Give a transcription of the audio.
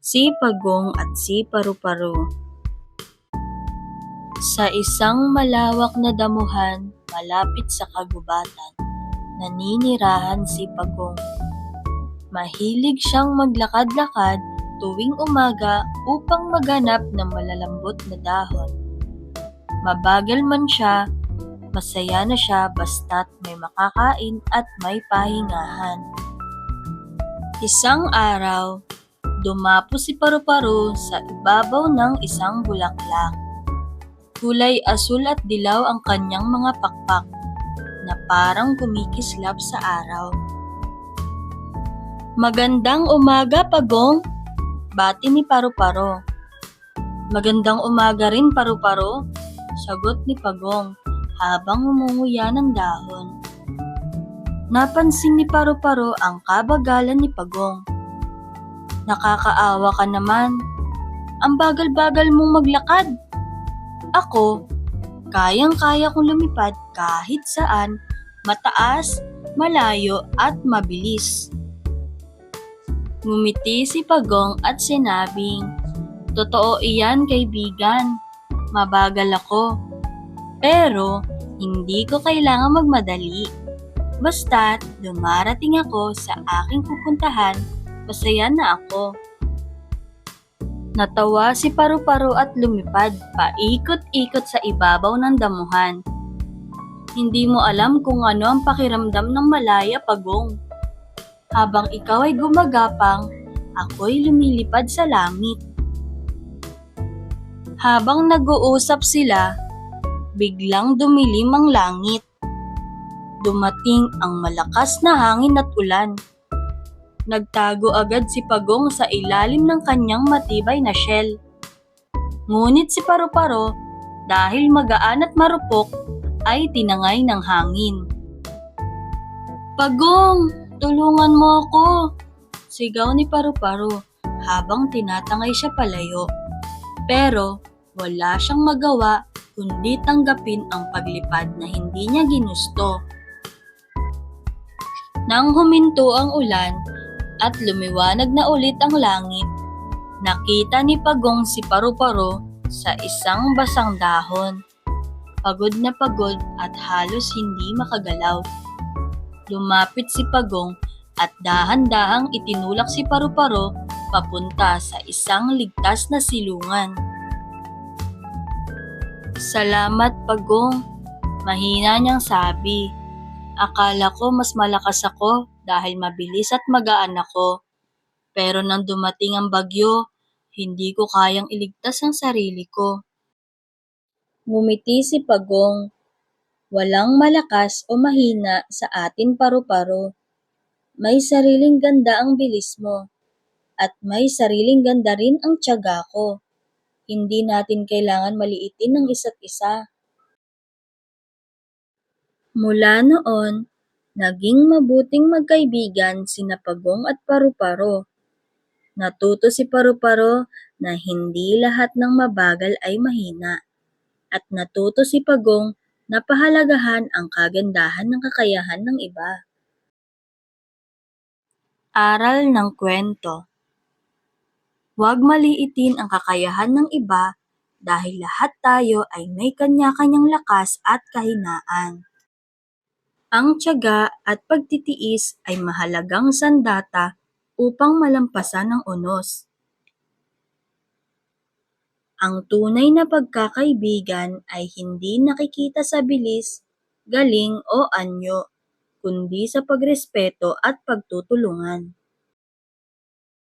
si Pagong at si Paru-Paro. Sa isang malawak na damuhan malapit sa kagubatan, naninirahan si Pagong. Mahilig siyang maglakad-lakad tuwing umaga upang maghanap ng malalambot na dahon. Mabagal man siya, masaya na siya basta't may makakain at may pahingahan. Isang araw, dumapo si Paru-Paro sa ibabaw ng isang bulaklak. Kulay asul at dilaw ang kanyang mga pakpak na parang kumikislap sa araw. Magandang umaga, Pagong! Bati ni Paru-Paro. Magandang umaga rin, Paru-Paro. Sagot ni Pagong habang umunguya ng dahon. Napansin ni Paru-Paro ang kabagalan ni Pagong. Nakakaawa ka naman. Ang bagal-bagal mong maglakad. Ako, kayang-kaya kong lumipad kahit saan, mataas, malayo at mabilis. Ngumiti si Pagong at sinabing, Totoo iyan kaibigan, mabagal ako. Pero hindi ko kailangan magmadali. Basta't dumarating ako sa aking pupuntahan, masaya na ako. Natawa si Paru-Paro at lumipad paikot-ikot sa ibabaw ng damuhan. Hindi mo alam kung ano ang pakiramdam ng malaya pagong. Habang ikaw ay gumagapang, ako'y lumilipad sa langit. Habang nag-uusap sila, biglang dumilim ang langit. Dumating ang malakas na hangin at ulan. Nagtago agad si Pagong sa ilalim ng kanyang matibay na shell. Ngunit si Paru-Paro, dahil magaan at marupok, ay tinangay ng hangin. Pagong, tulungan mo ako! Sigaw ni Paru-Paro habang tinatangay siya palayo. Pero wala siyang magawa kundi tanggapin ang paglipad na hindi niya ginusto. Nang huminto ang ulan at lumiwanag na ulit ang langit, nakita ni Pagong si Paru-Paro sa isang basang dahon. Pagod na pagod at halos hindi makagalaw. Lumapit si Pagong at dahan-dahang itinulak si Paru-Paro papunta sa isang ligtas na silungan. Salamat, Pagong. Mahina niyang sabi. Akala ko mas malakas ako dahil mabilis at magaan ako. Pero nang dumating ang bagyo, hindi ko kayang iligtas ang sarili ko. Ngumiti si Pagong. Walang malakas o mahina sa atin paru-paro. May sariling ganda ang bilis mo. At may sariling ganda rin ang tiyaga ko. Hindi natin kailangan maliitin ang isa't isa. Mula noon, naging mabuting magkaibigan sina Pagong at Paru-Paro. Natuto si Paru-Paro na hindi lahat ng mabagal ay mahina. At natuto si Pagong na pahalagahan ang kagandahan ng kakayahan ng iba. Aral ng kwento Huwag maliitin ang kakayahan ng iba dahil lahat tayo ay may kanya-kanyang lakas at kahinaan. Ang tiyaga at pagtitiis ay mahalagang sandata upang malampasan ang unos. Ang tunay na pagkakaibigan ay hindi nakikita sa bilis, galing o anyo, kundi sa pagrespeto at pagtutulungan.